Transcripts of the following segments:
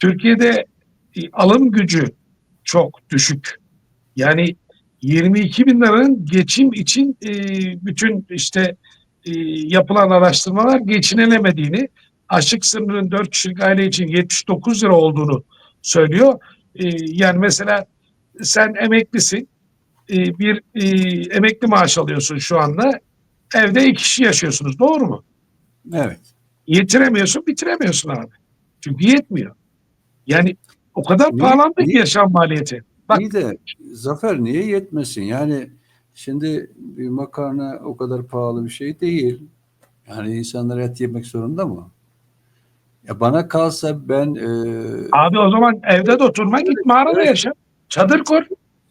Türkiye'de e, alım gücü çok düşük. Yani 22 bin liranın geçim için e, bütün işte e, yapılan araştırmalar geçinilemediğini, açlık sınırının 4 kişilik aile için 79 lira olduğunu söylüyor. E, yani mesela sen emeklisin, e, bir e, emekli maaş alıyorsun şu anda, evde iki kişi yaşıyorsunuz, doğru mu? Evet. Yetiremiyorsun, bitiremiyorsun abi. Çünkü yetmiyor. Yani o kadar Niye- pahalandı ki yaşam maliyeti. Bak İyi de Zafer niye yetmesin? Yani şimdi bir makarna o kadar pahalı bir şey değil. Yani insanlar et yemek zorunda mı? Ya bana kalsa ben e, abi o zaman evde de oturma git mağarada yaşa. Çadır kur.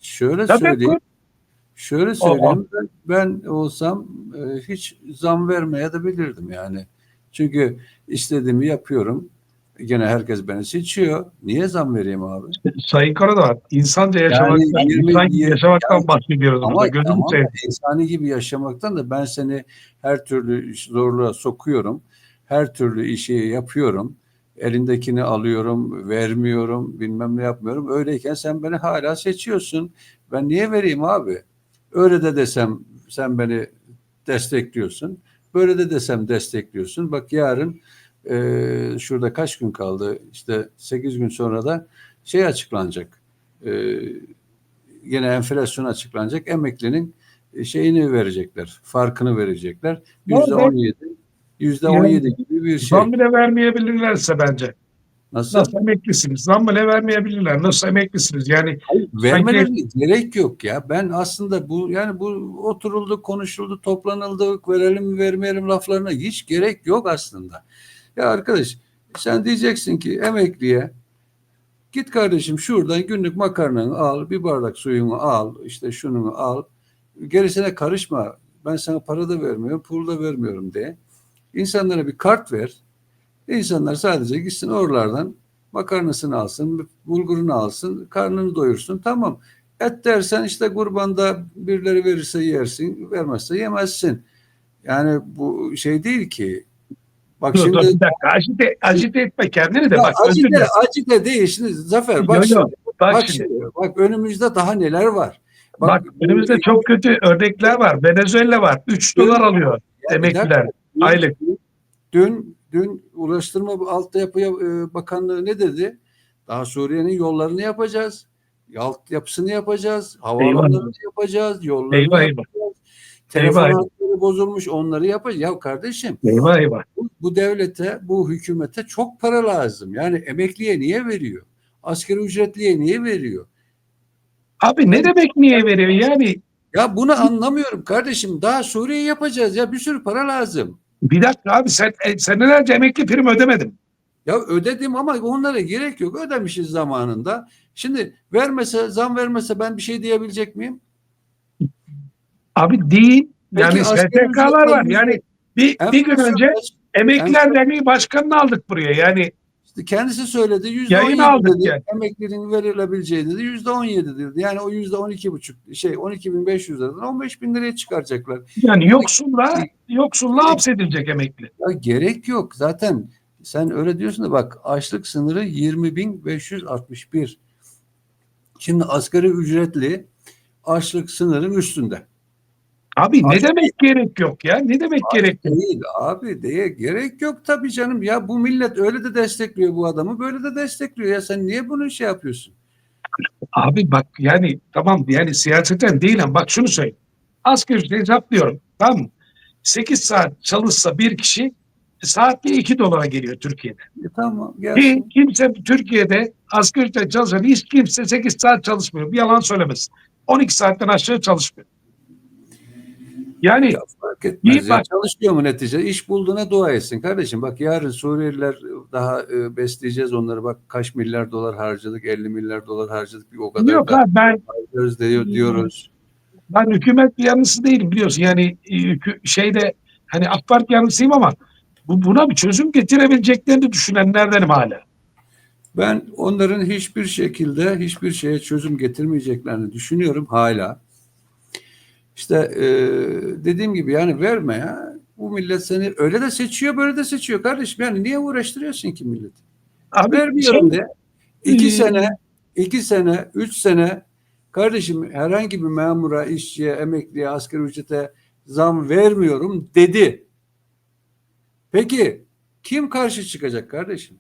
şöyle Çadır söyleyeyim. kur. Şöyle söyleyeyim. Ben, ben olsam e, hiç zam vermeye de bilirdim yani. Çünkü istediğimi yapıyorum. Gene herkes beni seçiyor. Niye zam vereyim abi? Sayın Karadağ, insanca yaşamaktan, yirmi- insan yirmi- yaşamaktan yani- bahsediyoruz burada. Ama, Gözünü ama seveyim. insani gibi yaşamaktan da ben seni her türlü zorluğa sokuyorum. Her türlü işi yapıyorum. Elindekini alıyorum, vermiyorum, bilmem ne yapmıyorum. Öyleyken sen beni hala seçiyorsun. Ben niye vereyim abi? Öyle de desem sen beni destekliyorsun. Böyle de desem destekliyorsun. Bak yarın e, şurada kaç gün kaldı? İşte 8 gün sonra da şey açıklanacak. E, yine enflasyon açıklanacak. Emeklinin e, şeyini verecekler. Farkını verecekler. Yüzde on yedi. Yüzde on yedi gibi bir şey. Zam bile vermeyebilirlerse bence. Nasıl? Nasıl emeklisiniz? Zam bile vermeyebilirler. Nasıl emeklisiniz? Yani Vermelerine gerek yok ya. Ben aslında bu yani bu oturuldu, konuşuldu, toplanıldı, verelim mi vermeyelim laflarına hiç gerek yok aslında. Ya arkadaş sen diyeceksin ki emekliye git kardeşim şuradan günlük makarnanı al, bir bardak suyunu al, işte şunu al. Gerisine karışma. Ben sana para da vermiyorum, pul da vermiyorum de. İnsanlara bir kart ver. İnsanlar sadece gitsin oralardan makarnasını alsın, bulgurunu alsın, karnını doyursun. Tamam. Et dersen işte kurbanda birileri verirse yersin, vermezse yemezsin. Yani bu şey değil ki. Bak dur, şimdi dur, bir dakika. Acite, acite etme kendini de. Ya bak dilerim. acile değil. Şimdi Zafer bak Yo, yo, şimdi, Bak, bak, şimdi. şimdi, bak önümüzde daha neler var. Bak, önümüzde çok kötü örnekler var. Venezuela var. 3 dolar alıyor emekliler. dün- aylık. Dün dün Ulaştırma Altyapı e, Bakanlığı ne dedi? Daha Suriye'nin yollarını yapacağız. Altyapısını yapacağız. Havaalanlarını yapacağız. Yollarını Eyvah, eyvah. Telefon Eyvah, bozulmuş onları yapacağız. Ya kardeşim Eyvah eyvah. bu, bu devlete, bu hükümete çok para lazım. Yani emekliye niye veriyor? Asgari ücretliye niye veriyor? Abi ne demek niye veriyor? Yani Ya bunu anlamıyorum kardeşim. Daha Suriye yapacağız ya bir sürü para lazım. bir dakika abi sen e, senelerce emekli prim ödemedim. Ya ödedim ama onlara gerek yok. Ödemişiz zamanında. Şimdi vermese, zam vermese ben bir şey diyebilecek miyim? Abi değil. Peki Yani asgari STK'lar var. Yani bir, bir gün önce? Emekliler Derneği Başkanı'nı aldık buraya. Yani İşte kendisi söyledi. Yüzde Yayın aldık dedi. yani. Emeklinin verilebileceği dedi. Yüzde on yedi dedi. Yani o yüzde on iki buçuk şey on iki bin beş yüz liradan on beş bin liraya çıkaracaklar. yani yoksulla yoksulla hapsedilecek emekli. Ya gerek yok. Zaten sen öyle diyorsun da bak açlık sınırı 20.561. Şimdi asgari ücretli açlık sınırın üstünde. Abi ne Abi- demek gerek yok ya? Ne demek gerek yok? Değil abi diye gerek yok tabii canım. Ya bu millet öyle de destekliyor bu adamı böyle de destekliyor. Ya sen niye bunu şey yapıyorsun? Abi bak yani tamam yani siyaseten değil ama bak şunu söyleyeyim. Asgari ücreti hesaplıyorum. Tamam mı? 8 saat çalışsa bir kişi saatte 2 dolara geliyor Türkiye'de. E, tamam Ki kimse Türkiye'de asgari ücret çalışan hiç kimse 8 saat çalışmıyor. Bir yalan söylemesin. 12 saatten aşağı çalışmıyor. Yani Ya fark etmez. Ya. Çalışıyor mu netice? İş bulduğuna dua etsin kardeşim. Bak yarın Suriyeliler daha e, besleyeceğiz onları. Bak kaç milyar dolar harcadık, 50 milyar dolar harcadık. Bir o kadar yok da abi ben harcıyoruz diyor, diyoruz. ben hükümet yanlısı değilim biliyorsun. Yani e, şeyde hani AK Parti yanlısıyım ama bu buna bir çözüm getirebileceklerini düşünenlerdenim hala. Ben onların hiçbir şekilde hiçbir şeye çözüm getirmeyeceklerini düşünüyorum hala. İşte e, dediğim gibi yani verme ya. Bu millet seni öyle de seçiyor böyle de seçiyor kardeşim. Yani niye uğraştırıyorsun ki milleti? Abi, Vermiyorum şey, de. İki e... sene, iki sene, üç sene kardeşim herhangi bir memura, işçiye, emekliye, asgari ücrete zam vermiyorum dedi. Peki kim karşı çıkacak kardeşim?